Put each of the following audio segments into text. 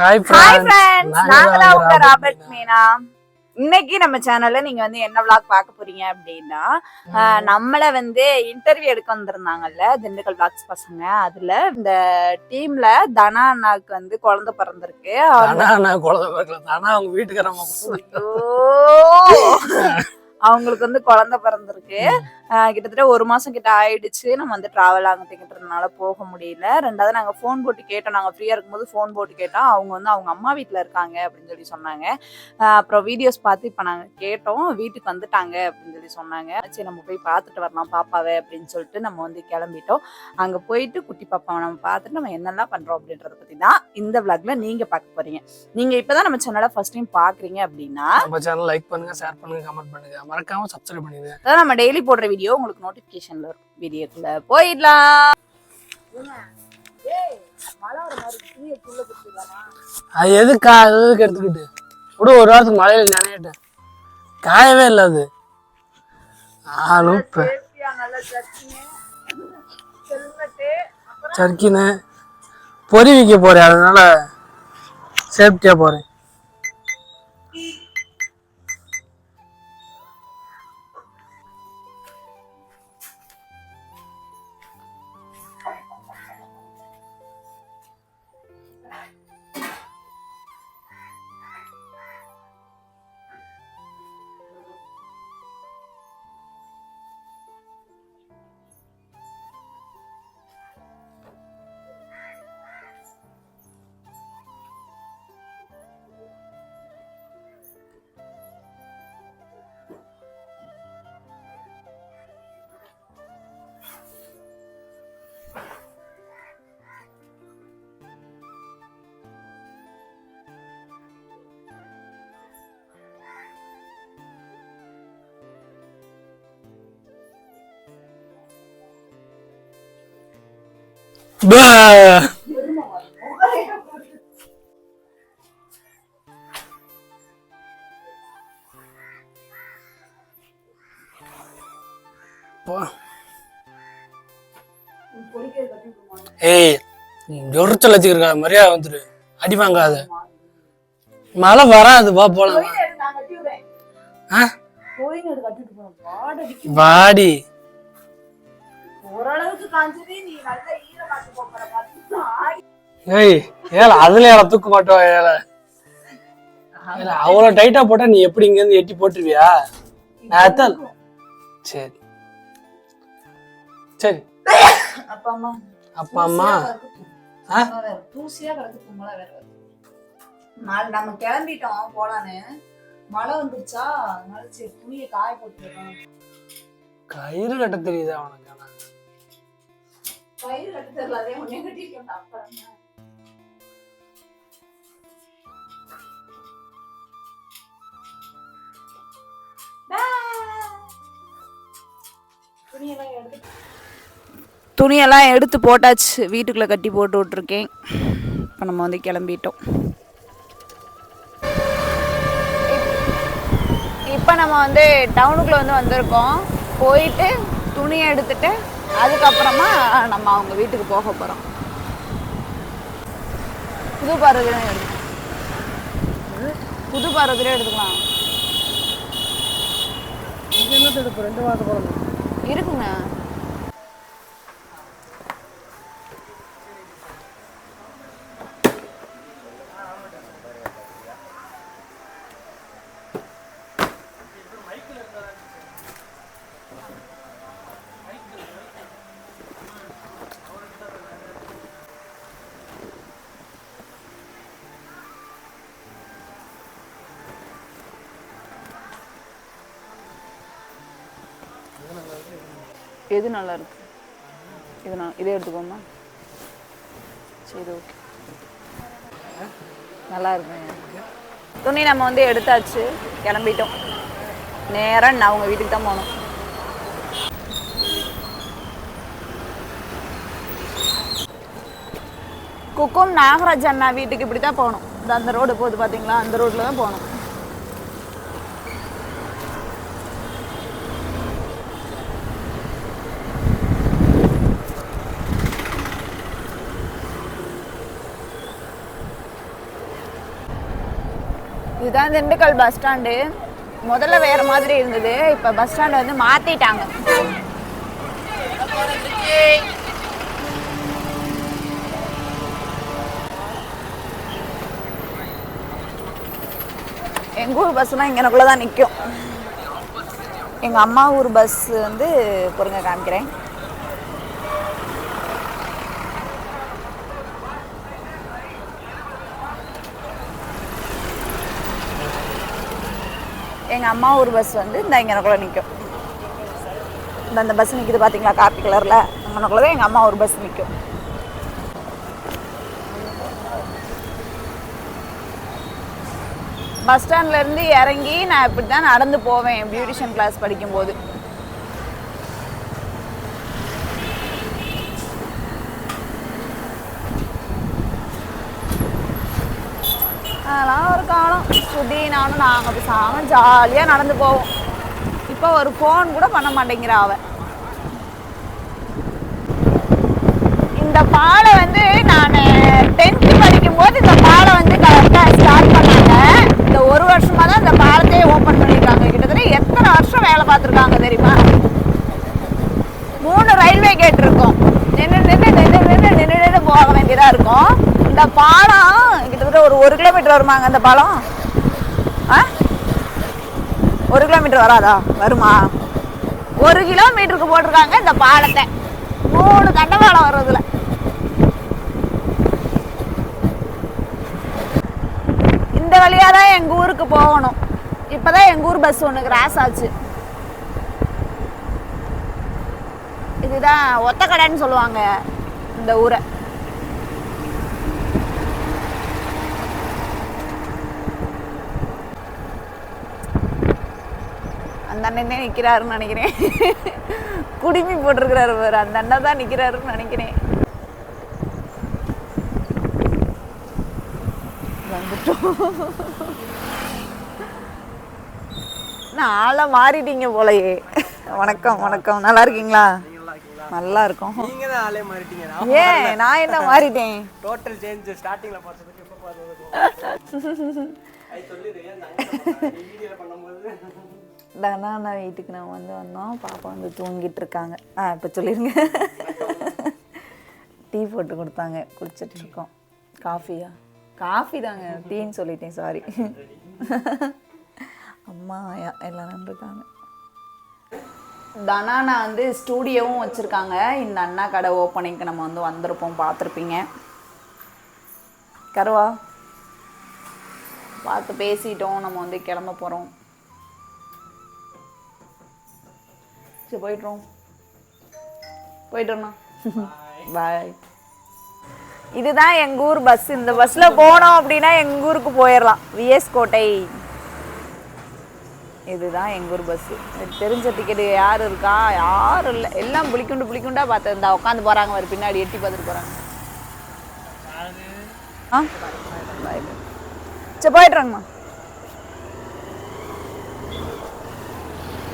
Hi friends நாங்க தான் உங்க ராபர்ட் மீனா. இன்னைக்கு நம்ம சேனல்ல நீங்க வந்து என்ன vlog பார்க்க போறீங்க அப்படின்னா நம்மள வந்து இன்டர்வியூ எடுக்க வந்திருந்தாங்கல்ல திண்டுக்கல் vlogs பசங்க. அதுல இந்த டீம்ல தனா அண்ணாக்கு வந்து குழந்தை பிறந்திருக்கு. அவங்க ஐயோ! அவங்களுக்கு வந்து குழந்தை பிறந்திருக்கு. கிட்டத்தட்ட ஒரு மாசம் கிட்ட ஆயிடுச்சு. நம்ம வந்து டிராவல் ஆகிட்டுங்கிறதுனால போக முடியல. ரெண்டாவது நாங்க ஃபோன் போட்டு கேட்டோம். நாங்க ஃப்ரீயா இருக்கும்போது ஃபோன் போட்டு கேட்டோம். அவங்க வந்து அவங்க அம்மா வீட்ல இருக்காங்க அப்படின்னு சொல்லி சொன்னாங்க. அப்புறம் வீடியோஸ் பார்த்து இப்ப நாங்க கேட்டோம். வீட்டுக்கு வந்துட்டாங்க அப்படின்னு சொல்லி சொன்னாங்க. சரி நம்ம போய் பார்த்துட்டு வரலாம் பாப்பாவை அப்படின்னு சொல்லிட்டு நம்ம வந்து கிளம்பிட்டோம். அங்க போயிட்டு குட்டி பாப்பாவை நம்ம பார்த்துட்டு நம்ம என்னெல்லாம் பண்றோம் அப்படின்றத பத்தி தான் இந்த vlogல நீங்க பார்க்க போறீங்க. நீங்க இப்பதான் நம்ம சேனலை ஃபர்ஸ்ட் டைம் பாக்குறீங்க அப்படின்னா நம்ம சேனல் லைக் பண்ணுங்க ஷேர் பண்ணுங்க கமெண்ட் பண்ணுங்க. மறக்காம சப்ஸ்கிரைப் பண்ணுங்க அதான் நம்ம டெய்லி போடுற வீடியோ உங்களுக்கு நோட்டிபிகேஷன்ல இருக்கும். வீடியோக்குள்ள போயிடலாம். அது எதுக்கா எதுக்கு எடுத்துக்கிட்டு? கூட ஒரு வாரத்துக்கு மழையில நினைட்டேன் காயவே இல்லை அது. ஆளும் சர்க்கின்னு பொறி வைக்க போறேன் அதனால சேஃப்டியா போறேன். ஏய் ஜொரிச்சல் வச்சுக்கிறா மரியாதை வந்துரு. அடி வாங்காத. மழை வராது வா போலாம்? வாடி ஓரளவுக்கு காஞ்சதே நீ நல்ல ஏய் ஏல அதுல ஏல தூக்க மாட்டோம் ஏல. அவ்வளவு டைட்டா போட்டா நீ எப்படி இங்க இருந்து எட்டி போட்டுருவியா? நான் அதான் சரி. சரி. அப்பா அம்மா. அப்பா அம்மா? தூசியா கிடக்கு வேற நம்ம கிளம்பிட்டோம் போலான்னு. மழை வந்துருச்சா? அதனால சரி துணியை காய போட்டுருக்கோம் கயிறு கட்ட தெரியுதா வயிறு கட்டு தெரியல அதே ஒன்னே கட்டிருக்கேன் அப்புறம் துணியெல்லாம் எடுத்து துணியெல்லாம் எடுத்து போட்டாச்சு. வீட்டுக்குள்ளே கட்டி போட்டு விட்ருக்கேன் இப்போ நம்ம வந்து கிளம்பிட்டோம். இப்போ நம்ம வந்து டவுனுக்குள்ளே வந்து வந்திருக்கோம். போயிட்டு துணியை எடுத்துட்டு அதுக்கப்புறமா நம்ம அவங்க வீட்டுக்கு போக போகிறோம் புது பாரதிலே எடுத்து புது பாரதிலே எடுத்துக்கலாம். என்னத்த ரெண்டு மாசம் போறோம் இருக்குங்க. எது நல்லா இருக்கு இது நான் இதே எடுத்துக்கோமா? சரி ஓகே. நல்லா இருக்குங்க துணி நம்ம வந்து எடுத்தாச்சு கிளம்பிட்டோம். நேராக நான் அவங்க வீட்டுக்கு தான் போகணும் குக்கும் நாகராஜ் அண்ணா வீட்டுக்கு இப்படி தான் போகணும் இந்த அந்த ரோடு போகுது பார்த்தீங்களா அந்த ரோட்டில் தான் போகணும் இதுதான் திண்டுக்கல் பஸ் ஸ்டாண்டு முதல்ல வேற மாதிரி இருந்தது. இப்ப பஸ் ஸ்டாண்ட் வந்து மாத்திட்டாங்க. எங்க ஊர் பஸ்லாம் இங்கனக்குள்ள தான் நிற்கும் எங்க அம்மா ஊர் பஸ் வந்து பொறுங்க காமிக்கிறேன். எங்கள் அம்மா ஒரு பஸ் வந்து இந்த இங்கனக்குள்ள நிற்கும் இந்த அந்த பஸ் நிற்கிது பார்த்தீங்களா காப்பி கலரில் அங்கனக்குள்ள தான் எங்கள் அம்மா ஒரு பஸ் நிற்கும் பஸ் ஸ்டாண்ட்ல இருந்து இறங்கி நான் இப்படி தான் நடந்து போவேன் பியூட்டிஷியன் கிளாஸ் படிக்கும்போது. அதெல்லாம் காலம். சுதி நானும் நாங்கள் பேசாமல் ஜாலியாக நடந்து போவோம். இப்போ ஒரு ஃபோன் கூட பண்ண மாட்டேங்கிறா அவ. இந்த பாலை வந்து நான் டென்த்து படிக்கும்போது இந்த பாலை வந்து கரெக்டாக ஸ்டார்ட் பண்ணாங்க. இந்த ஒரு வருஷமா தான் இந்த பாலத்தையே ஓப்பன் பண்ணியிருக்காங்க கிட்டத்தட்ட எத்தனை வருஷம் வேலை பார்த்துருக்காங்க தெரியுமா? மூணு ரயில்வே கேட் இருக்கும். நின்று நின்று நின்று நின்று நின்று நின்று போக வேண்டியதாக இருக்கும். இந்த பாலம் கிட்டத்தட்ட ஒரு ஒரு கிலோமீட்டர் வருமாங்க அந்த பாலம்? ஆ? ஒரு கிலோமீட்டர் வராதா? வருமா? ஒரு கிலோமீட்டருக்கு போட்டிருக்காங்க இந்த பாலத்தை. மூணு கண்டவாளம் வர்றதுல. இந்த வழியாக தான் எங்க ஊருக்கு போகணும். இப்பதான் எங்க ஊர் பஸ் ஒன்று கிராஸ் ஆச்சு. இதுதான் ஒத்தக்கடைன்னு சொல்லுவாங்க இந்த ஊரை. அண்ணன் தான் நிற்கிறாருன்னு நினைக்கிறேன். குடிமி போட்டிருக்கிறாரு பாரு அந்த அண்ணன் தான் நிற்கிறாருன்னு நினைக்கிறேன். வந்துட்டோம். நான் ஆளை மாறிட்டீங்க போலயே. வணக்கம் வணக்கம். நல்லா இருக்கீங்களா? நல்லா இருக்கும். நீங்க தான் ஆளே மாறிட்டீங்க. ஏன்? நான் என்ன மாறிட்டேன்? டோட்டல் சேஞ்ச் ஸ்டார்டிங்ல பார்த்ததுக்கு இப்ப பார்த்ததுக்கும் அது சொல்லிடு வீடியோல பண்ணும்போது. தனானா வீட்டுக்கு நான் வந்து வந்தோம். பாப்பா வந்து தூங்கிட்டு இருக்காங்க ஆ இப்போ சொல்லிடுங்க டீ போட்டு கொடுத்தாங்க. குடிச்சிட்டு இருக்கோம் காஃபியா? காஃபி தாங்க. டீன்னு சொல்லிட்டேன். சாரி அம்மா ஆயா எல்லாரும் இருக்காங்க தனானா வந்து ஸ்டூடியோவும் வச்சுருக்காங்க. இந்த அண்ணா கடை ஓப்பனிங்க்கு நம்ம வந்து வந்திருப்போம். பார்த்துருப்பீங்க. கருவா பார்த்து பேசிட்டோம். நம்ம வந்து கிளம்ப போகிறோம் சரி போயிட்டுறோம். போயிட்டுறோண்ணா பாய் இதுதான் எங்கள் ஊர் பஸ் இந்த பஸ்ஸில் போனோம் அப்படின்னா எங்கள் ஊருக்கு போயிடலாம். விஎஸ் கோட்டை. இதுதான் எங்கள் ஊர் பஸ்ஸு தெரிஞ்ச டிக்கெட்டு யார் இருக்கா? யாரும் இல்லை. எல்லாம் புளிக்குண்டு புளிக்குண்டா பார்த்து இந்த உட்காந்து போகிறாங்க ஒரு பின்னாடி எட்டி பார்த்துட்டு போகிறாங்க ஆ? சரி போயிட்டுறோங்கம்மா.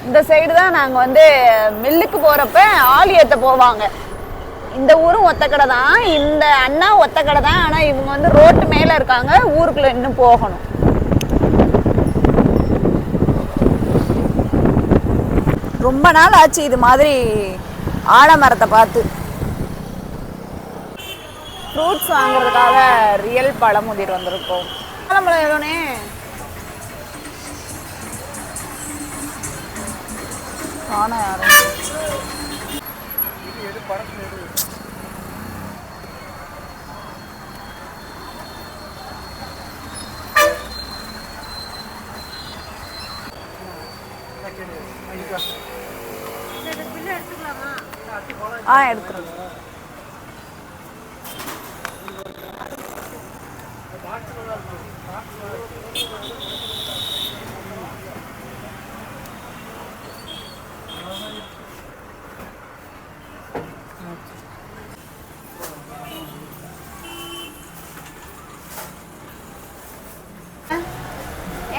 இந்த சைடு தான் நாங்கள் வந்து மில்லுக்கு போகிறப்ப ஆள் ஏற்ற போவாங்க. இந்த ஊரும் ஒத்தக்கடை தான் இந்த அண்ணா ஒத்தக்கடை தான் ஆனால் இவங்க வந்து ரோட்டு மேலே இருக்காங்க ஊருக்குள்ளே இன்னும் போகணும். ரொம்ப நாள் ஆச்சு இது மாதிரி ஆலமரத்தை பார்த்து. ஃப்ரூட்ஸ் வாங்குறதுக்காக ரியல் பழமுதிர் வந்திருக்கோம். ஆலமரம் எவ்வளோனே காண யாரும். ஆ எடுத்துருங்க.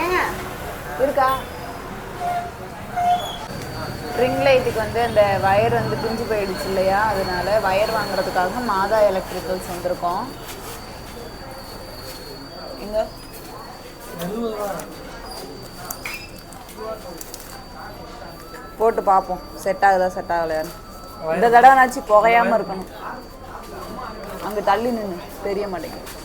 ஏங்க இருக்கா பஞ்சாயத்துக்கு வந்து அந்த வயர் வந்து பிஞ்சு போயிடுச்சு இல்லையா? அதனால வயர் வாங்குறதுக்காக மாதா எலக்ட்ரிக்கல்ஸ் வந்திருக்கோம். எங்க? போட்டு பார்ப்போம். செட் ஆகுதா செட் ஆகலையான்னு. இந்த தடவை நாச்சு புகையாம இருக்கணும். அங்கே தள்ளி நின்று தெரிய மாட்டேங்குது.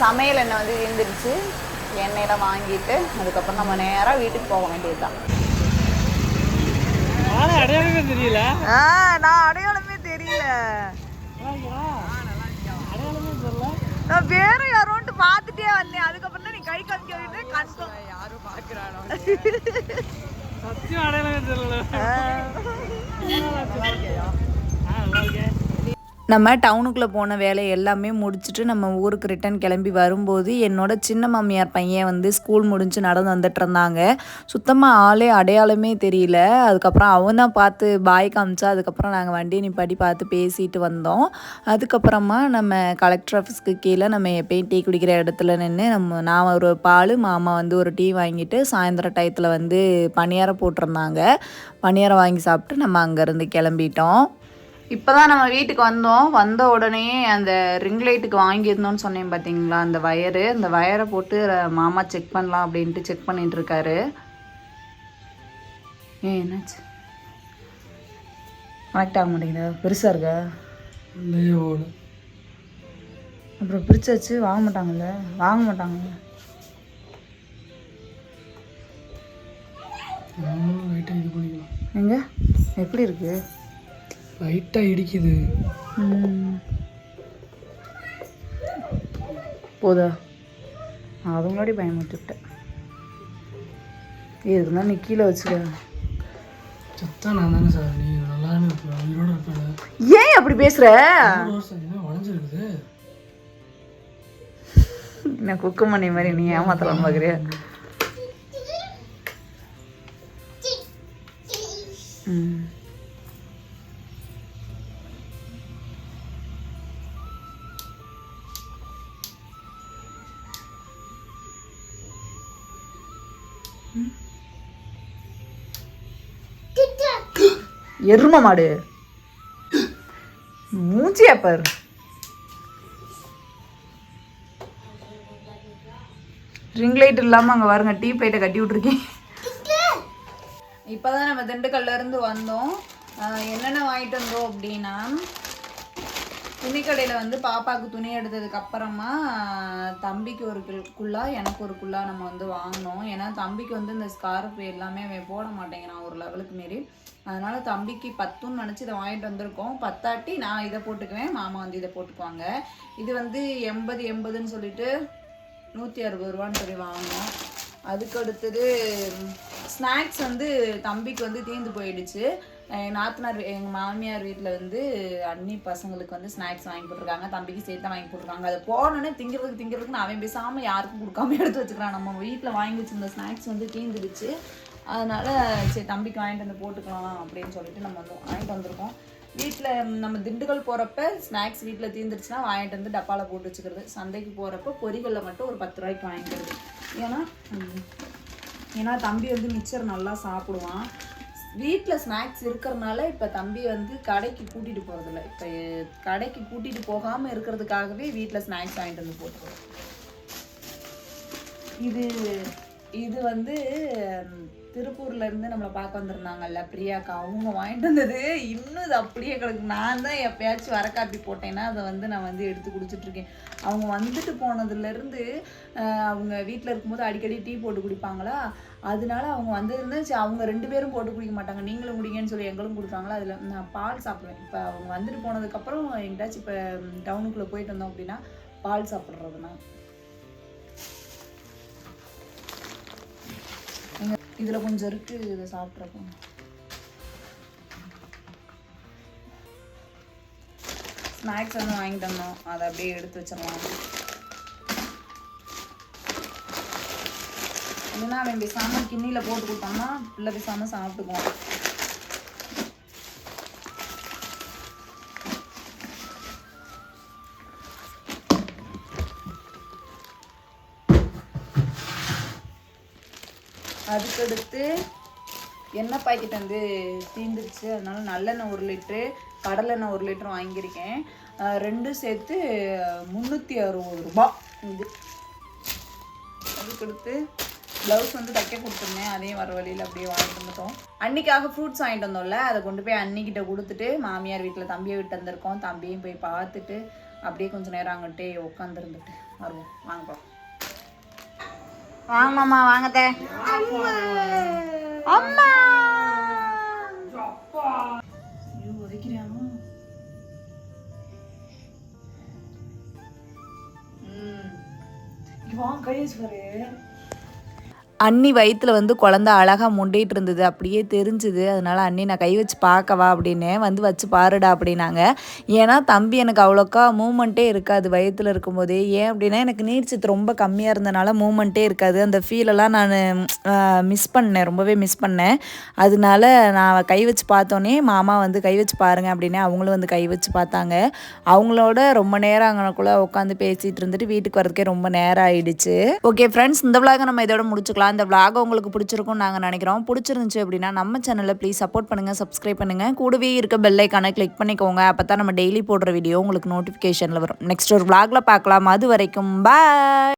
சமையல் எண்ணெய் வந்து வீழ்ந்துருச்சு எண்ணெயெல்லாம் வாங்கிட்டு அதுக்கப்புறம் நம்ம நேராக வீட்டுக்கு போக வேண்டியதுதான். ஆனா அடையாளமே தெரியல. நான் அடையாளமே தெரியல. நான் வேற யாரோன்ட்டு பார்த்துட்டே வந்தேன். அதுக்கப்புறம் தான் நீ கை காமிக்க விட்டு கஷ்டம். யாரும் பார்க்குறானோ சத்தியம் அடையாளமே தெரியல. ஆ. நல்லா இருக்கேன் நம்ம டவுனுக்குள்ளே போன வேலை எல்லாமே முடிச்சுட்டு நம்ம ஊருக்கு ரிட்டன் கிளம்பி வரும்போது என்னோட சின்ன மாமியார் பையன் வந்து ஸ்கூல் முடிஞ்சு நடந்து வந்துட்டு இருந்தாங்க. சுத்தமாக ஆளே அடையாளமே தெரியல. அதுக்கப்புறம் அவன் தான் பார்த்து பாய் காமிச்சா அதுக்கப்புறம் நாங்கள் வண்டியை நிப்பாட்டி பார்த்து பேசிட்டு வந்தோம். அதுக்கப்புறமா நம்ம கலெக்டர் ஆஃபீஸ்க்கு கீழே நம்ம எப்பயும் டீ குடிக்கிற இடத்துல நின்று நம்ம நான் ஒரு பால் மாமா வந்து ஒரு டீ வாங்கிட்டு சாயந்தரம் டயத்தில் வந்து பணியாரம் போட்டிருந்தாங்க. பணியாரம் வாங்கி சாப்பிட்டு நம்ம அங்கேருந்து கிளம்பிட்டோம். இப்போ தான் நம்ம வீட்டுக்கு வந்தோம். வந்த உடனே அந்த ரிங் லைட்டுக்கு வாங்கியிருந்தோம்னு சொன்னேன் பார்த்தீங்களா அந்த வயரு அந்த வயரை போட்டு மாமா செக் பண்ணலாம் அப்படின்ட்டு செக் பண்ணிட்டு இருக்காரு. ஏ என்னாச்சு? கனெக்ட் ஆக மாட்டேங்குதா? பெருசாக இருக்கா? அப்புறம் பிரிச்சாச்சு. வாங்க மாட்டாங்கல்ல? வாங்க மாட்டாங்கல்ல? எங்க? எப்படி இருக்கு? லைட்டாக இடிக்குது. போதா? நான் அது முன்னாடி பயமுறுத்திவிட்டேன். இதுக்கு தான் நீ கீழே வச்சுக்க. செத்தா நான் தானே சார். நீ நல்லாவே இருப்ப. உயிரோட இருப்பேன் ஏன் அப்படி வருஷம் என்ன நான் குக்கு மணி மாதிரி நீ ஏமாத்தலாம் பார்க்குறியா ம். எரும மாடு. மூஞ்சியா பாரு. ரிங் லைட் இல்லாமல் அங்கே பாருங்க டீ பிளேட்டை கட்டி விட்ருக்கேன் இப்போ தான் நம்ம திண்டுக்கல்லேருந்து வந்தோம். என்னென்ன வாங்கிட்டு வந்தோம் அப்படின்னா துணிக்கடையில் வந்து பாப்பாவுக்கு துணி எடுத்ததுக்கு அப்புறமா தம்பிக்கு ஒரு குள்ளா எனக்கு ஒரு குல்லா நம்ம வந்து வாங்கினோம். ஏன்னா தம்பிக்கு வந்து இந்த ஸ்கார்ஃப் எல்லாமே அவன் போட மாட்டேங்கிறான் ஒரு லெவலுக்கு மாரி அதனால் தம்பிக்கு பத்துன்னு நினச்சி இதை வாங்கிட்டு வந்திருக்கோம். பத்தாட்டி நான் இதை போட்டுக்குவேன் மாமா வந்து இதை போட்டுக்குவாங்க. இது வந்து எண்பது எண்பதுன்னு சொல்லிட்டு நூற்றி அறுபது ரூபான்னு சொல்லி வாங்கினோம். அதுக்கு அடுத்தது ஸ்நாக்ஸ் வந்து தம்பிக்கு வந்து தீர்ந்து போயிடுச்சு. எங்கள் நாத்தனார் எங்கள் மாமியார் வீட்டில் வந்து அண்ணி பசங்களுக்கு வந்து ஸ்நாக்ஸ் வாங்கி போட்டிருக்காங்க. தம்பிக்கு சேர்த்து வாங்கி போட்டிருக்காங்க. அதை போனோடனே திங்கிறதுக்கு திங்கிறதுக்கு நான் அவன் பேசாமல் யாருக்கும் கொடுக்காம எடுத்து வச்சுக்கிறான். நம்ம வீட்டில் வாங்கி வச்சிருந்த ஸ்நாக்ஸ் வந்து தீர்ந்துடுச்சு. அதனால் சரி தம்பிக்கு வாங்கிட்டு வந்து போட்டுக்கலாம் அப்படின்னு சொல்லிட்டு நம்ம வந்து வாங்கிட்டு வந்திருக்கோம். வீட்டில் நம்ம திண்டுக்கல் போகிறப்ப ஸ்நாக்ஸ் வீட்டில் தீர்ந்துருச்சுன்னா வாங்கிட்டு வந்து டப்பாவில் போட்டு வச்சுக்கிறது. சந்தைக்கு போகிறப்ப பொரிகளில் மட்டும் ஒரு பத்து ரூபாய்க்கு வாங்கிக்கிறது. ஏன்னா ஏன்னா தம்பி வந்து மிச்சர் நல்லா சாப்பிடுவான். வீட்டில் ஸ்நாக்ஸ் இருக்கிறனால இப்போ தம்பி வந்து கடைக்கு கூட்டிகிட்டு போகிறதில்ல இப்போ கடைக்கு கூட்டிகிட்டு போகாமல் இருக்கிறதுக்காகவே வீட்டில் ஸ்நாக்ஸ் வாங்கிட்டு வந்து போட்டுருவோம் இது இது வந்து ம், திருப்பூர்ல இருந்து நம்மளை பார்க்க வந்திருந்தாங்கல்ல பிரியாக்கா. அவங்க வாங்கிட்டு வந்தது இன்னும் இது அப்படியே கிடக்கு. நான் தான் எப்பயாச்சும் வர காப்பி போட்டேன்னா அதை வந்து நான் வந்து எடுத்து குடிச்சிட்டு இருக்கேன் அவங்க வந்துட்டு போனதுலேருந்து அவங்க வீட்டில் இருக்கும்போது அடிக்கடி டீ போட்டு குடிப்பாங்களா? அதனால அவங்க வந்திருந்தா சரி அவங்க ரெண்டு பேரும் போட்டு குடிக்க மாட்டாங்க. நீங்களும் குடிங்கன்னு சொல்லி எங்களும் கொடுத்தாங்களா? அதில் நான் பால் சாப்பிடுவேன். இப்போ அவங்க வந்துட்டு போனதுக்கப்புறம் எங்கிட்டாச்சும் இப்போ டவுனுக்குள்ளே போயிட்டு வந்தோம் அப்படின்னா பால் சாப்பிட்றது இதில் கொஞ்சம் இருக்கு இதை சாப்பிட்றப்போ. ஸ்நாக்ஸ் வந்து வாங்கிட்டு வந்தோம். அதை அப்படியே எடுத்து வச்சிடலாம். இல்லைன்னா அவன் பேசாமல் கிண்ணியில் போட்டு கொடுத்தோம்னா பிள்ளை பேசாமல் சாப்பிட்டுக்குவான். அதுக்கடுத்து எண்ணெய் பாக்கெட் வந்து தீந்துருச்சு. அதனால நல்லெண்ணெய் ஒரு லிட்ரு கடலெண்ணெய் ஒரு லிட்டர் வாங்கியிருக்கேன். ரெண்டும் சேர்த்து முந்நூற்றி அறுபது ரூபாய். இது. அதுக்கடுத்து ப்ளவுஸ் வந்து தைக்க கொடுத்துருந்தேன். அதையும் வர வழியில் அப்படியே வாங்கிட்டு வந்துட்டோம். அன்னைக்காக ஃப்ரூட்ஸ் வாங்கிட்டு வந்தோம்ல அதை கொண்டு போய் அன்னிக்கிட்ட கொடுத்துட்டு மாமியார் வீட்டில் தம்பியை விட்டு வந்திருக்கோம். தம்பியும் போய் பார்த்துட்டு அப்படியே கொஞ்சம் நேரம் அங்கிட்டே உட்காந்துருந்துட்டு வருவோம். வாங்க வாங்க மாமா வாங்கத்த. அம்மா! வாங்க கை அண்ணி வயிற்றுல வந்து குழந்த அழகாக முண்டிகிட்டு இருந்தது அப்படியே தெரிஞ்சுது. அதனால அண்ணி நான் கை வச்சு பார்க்கவா? அப்படின்னு வந்து வச்சு பாருடா அப்படின்னாங்க. ஏன்னா தம்பி எனக்கு அவ்வளோக்கா மூமெண்ட்டே இருக்காது வயிற்றுல இருக்கும்போதே. ஏன் அப்படின்னா எனக்கு நீர்ச்சத்து ரொம்ப கம்மியாக இருந்தனால மூமெண்ட்டே இருக்காது. அந்த ஃபீலெல்லாம் நான் மிஸ் பண்ணேன். ரொம்பவே மிஸ் பண்ணேன். அதனால நான் கை வச்சு பார்த்தோன்னே மாமா வந்து கை வச்சு பாருங்க அப்படின்னு அவங்களும் வந்து கை வச்சு பார்த்தாங்க. அவங்களோட ரொம்ப நேரம் அங்கனக்குள்ளே உட்காந்து பேசிகிட்டு இருந்துட்டு வீட்டுக்கு வரதுக்கே ரொம்ப நேரம் ஆயிடுச்சு. ஓகே ஃப்ரெண்ட்ஸ் இந்த விழாக நம்ம இதோட முடிச்சுக்கலாம். இந்த விளாக் உங்களுக்கு பிடிச்சிருக்கும்னு நாங்கள் நினைக்கிறோம். பிடிச்சிருந்துச்சு அப்படின்னா நம்ம சேனலில் ப்ளீஸ் சப்போர்ட் பண்ணுங்கள் சப்ஸ்கிரைப் பண்ணுங்கள் கூடவே இருக்க பெல்லைக்கான கிளிக் பண்ணிக்கோங்க. அப்போ தான் நம்ம டெய்லி போடுற வீடியோ உங்களுக்கு நோட்டிஃபிகேஷனில் வரும். நெக்ஸ்ட் ஒரு விளாகில் பார்க்கலாம். அது வரைக்கும் பாய்